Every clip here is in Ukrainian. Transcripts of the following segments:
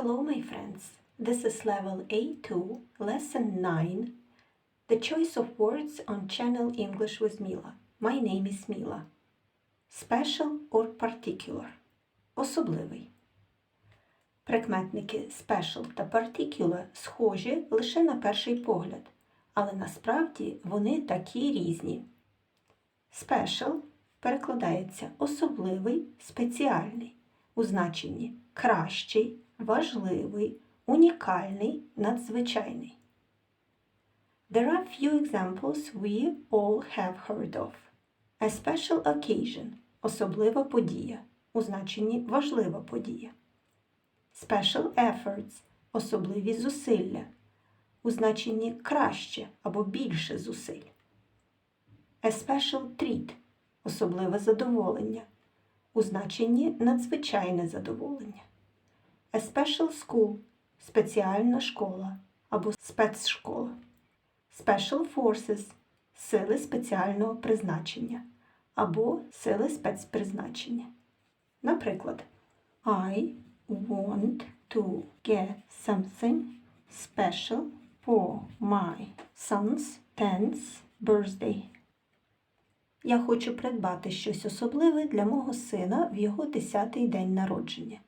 Hello, my friends. This is level A2, lesson 9. The choice of words on channel English with Mila. My name is Mila. Special or particular. Особливий. Прикметники special та particular схожі лише на перший погляд, але насправді вони такі різні. Special перекладається особливий, спеціальний у значенні кращий, важливий, унікальний, надзвичайний. There are few examples we all have heard of. A special occasion особлива подія у значенні важлива подія. Special efforts особливі зусилля у значенні краще або більше зусиль. A special treat особливе задоволення у значенні надзвичайне задоволення. A special school спеціальна школа або спецшкола. Special forces сили спеціального призначення або сили спецпризначення. Наприклад, I want to get something special for my son's 10th birthday. Я хочу придбати щось особливе для мого сина в його 10-й день народження.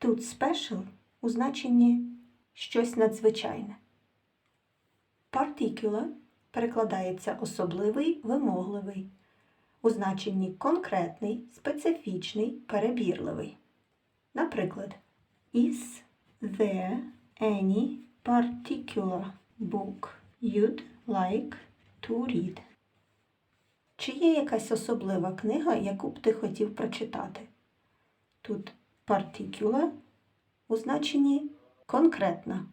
Тут special у значенні щось надзвичайне. Particular перекладається особливий, вимогливий, у значенні конкретний, специфічний, перебірливий. Наприклад, Is there any particular book you'd like to read? Чи є якась особлива книга, яку б ти хотів прочитати? Тут particular у значенні конкретна.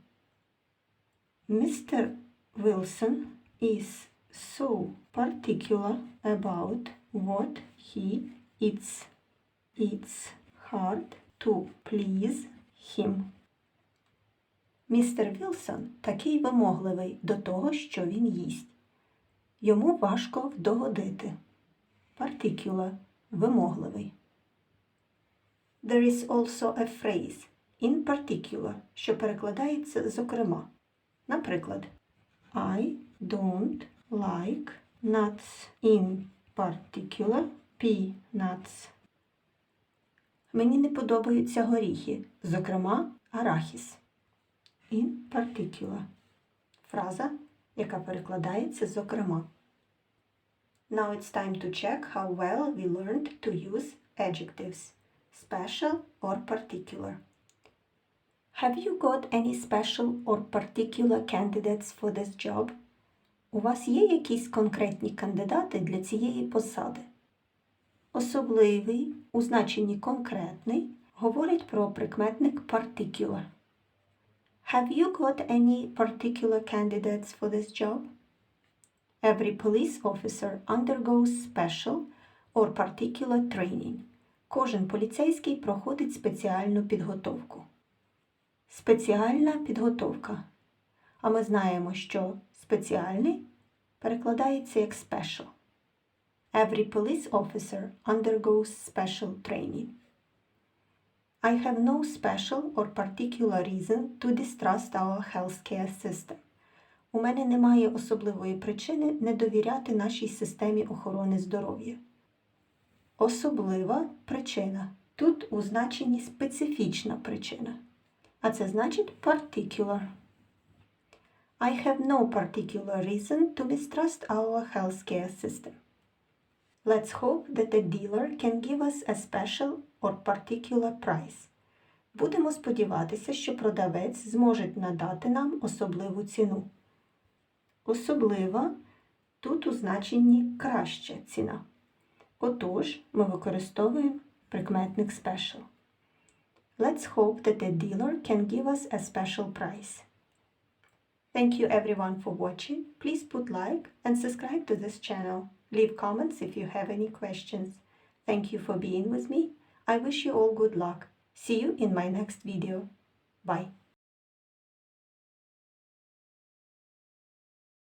Mr. Wilson is so particular about what he eats. It's hard to please him. Містер Вілсон такий вимогливий до того, що він їсть. Йому важко вдогодити. Particular – вимогливий. There is also a phrase in particular, що перекладається зокрема. Наприклад, I don't like nuts in particular peanuts. Мені не подобаються горіхи, зокрема арахіс. In particular. Фраза, яка перекладається зокрема. Now it's time to check how well we learned to use adjectives special or particular. Have you got any special or particular candidates for this job? У вас є якісь конкретні кандидати для цієї посади? Особливий у значенні конкретний говорить про прикметник particular. Have you got any particular candidates for this job? Every police officer undergoes special or particular training. Кожен поліцейський проходить спеціальну підготовку. Спеціальна підготовка. А ми знаємо, що спеціальний перекладається як special. Every police officer undergoes special training. I have no special or particular reason to distrust our healthcare system. У мене немає особливої причини не довіряти нашій системі охорони здоров'я. Особлива причина. Тут у значенні специфічна причина. А це значить particular. I have no particular reason to mistrust our healthcare system. Let's hope that the dealer can give us a special or particular price. Будемо сподіватися, що продавець зможе надати нам особливу ціну. Особлива тут у значенні краща ціна. Отож, ми використовуємо прикметник special. Let's hope that the dealer can give us a special price. Thank you everyone for watching. Please put like and subscribe to this channel. Leave comments if you have any questions. Thank you for being with me. I wish you all good luck. See you in my next video. Bye.